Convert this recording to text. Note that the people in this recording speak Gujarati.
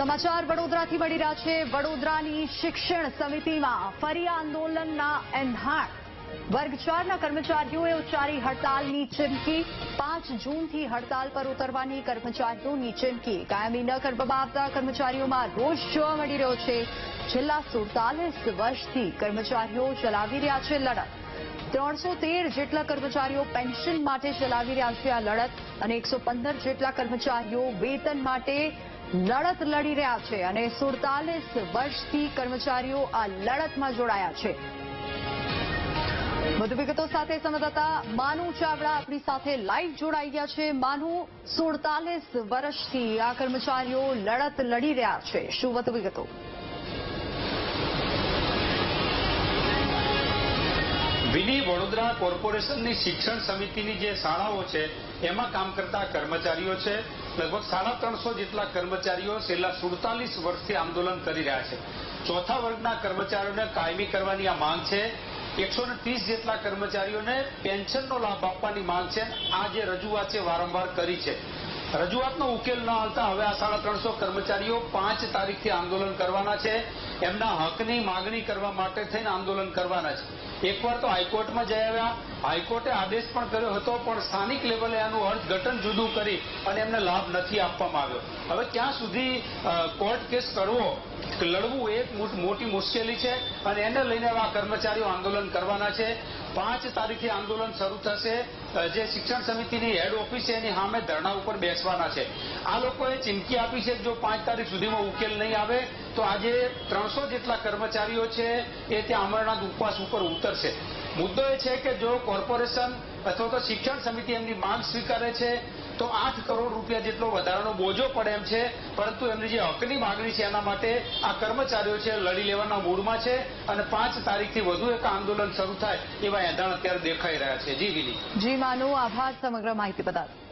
સમાચાર વડોદરાથી મળી રહ્યા છે. વડોદરાની શિક્ષણ સમિતિમાં ફરી આંદોલનના એંધાણ. વર્ગ ચારના કર્મચારીઓએ ઉચ્ચારી હડતાલની ચીમકી. પાંચ જૂનથી હડતાલ પર ઉતરવાની કર્મચારીઓની ચીમકી. કાયમી ન કરવામાં આવતા કર્મચારીઓમાં રોષ જોવા મળી રહ્યો છે. છેલ્લા સુડતાલીસ વર્ષથી કર્મચારીઓ ચલાવી રહ્યા છે લડત. ત્રણસો તેર જેટલા કર્મચારીઓ પેન્શન માટે ચલાવી રહ્યા છે આ લડત અને એકસો જેટલા કર્મચારીઓ વેતન માટે લડત લડી રહ્યા છે અને સુડતાલીસ વર્ષથી કર્મચારીઓ આ લડતમાં જોડાયા છે. વધુ વિગતો સાથે સંવાદદાતા માનુ ચાવડા આપણી સાથે લાઈવ જોડાઈ ગયા છે. માનુ, સુડતાલીસ વર્ષથી આ કર્મચારીઓ લડત લડી રહ્યા છે. શું વધુ વિગતો? વિની વડોદરા કોર્પોરેશનની શિક્ષણ સમિતિની જે શાળાઓ છે, એમાં કામ કરતા કર્મચારીઓ છે. લગભગ સાડા ત્રણસો જેટલા કર્મચારીઓ છેલ્લા સુડતાલીસ વર્ષથી આંદોલન કરી રહ્યા છે. ચોથા વર્ગના કર્મચારીઓને કાયમી કરવાની આ માંગ છે. એકસો ત્રીસ જેટલા કર્મચારીઓને પેન્શનનો લાભ આપવાની માંગ છે. આ જે રજૂઆત છે વારંવાર કરી છે. રજૂઆતનો ઉકેલ ન આવતા હવે આ સાડા ત્રણસો કર્મચારીઓ પાંચ તારીખથી આંદોલન કરવાના છે. એમના હકની માગણી કરવા માટે થઈને આંદોલન કરવાના છે. એકવાર તો હાઈકોર્ટમાં જઈ આવ્યા. હાઈકોર્ટે આદેશ પણ કર્યો હતો, પણ સ્થાનિક લેવલે આનું અર્થઘટન જુદું કરી અને એમને લાભ નથી આપવામાં આવ્યો. હવે ક્યાં સુધી કોર્ટ કેસ કરવો? લડવું એક મોટી મુશ્કેલી છે અને એને લઈને આ કર્મચારીઓ આંદોલન કરવાના છે. પાંચ તારીખે આંદોલન શરૂ થશે. જે શિક્ષણ સમિતિની હેડ ઓફિસ છે, એની સામે ધરણા ઉપર બેસવાના છે. આ લોકોએ ચીમકી આપી છે જો પાંચ તારીખ સુધીમાં ઉકેલ નહીં આવે, તો આજે ત્રણસો જેટલા કર્મચારીઓ છે, એ ત્યાં અમરનાથ ઉપવાસ ઉપર ઉતરશે. મુદ્દો એ છે કે જો કોર્પોરેશન અથવા તો શિક્ષણ સમિતિ એમની માંગ સ્વીકારે છે તો આઠ કરોડ રૂપિયા જેટલો વધારાનો બોજો પડે એમ છે. પરંતુ એમની જે હકની માગણી છે એના માટે આ કર્મચારીઓ છે લડી લેવાના મૂડમાં છે અને પાંચ તારીખથી વધુ એક આંદોલન શરૂ થાય એવા એંધાણ અત્યારે દેખાઈ રહ્યા છે. જી વિની જી, માનુ, આભાર, સમગ્ર માહિતી બદલ.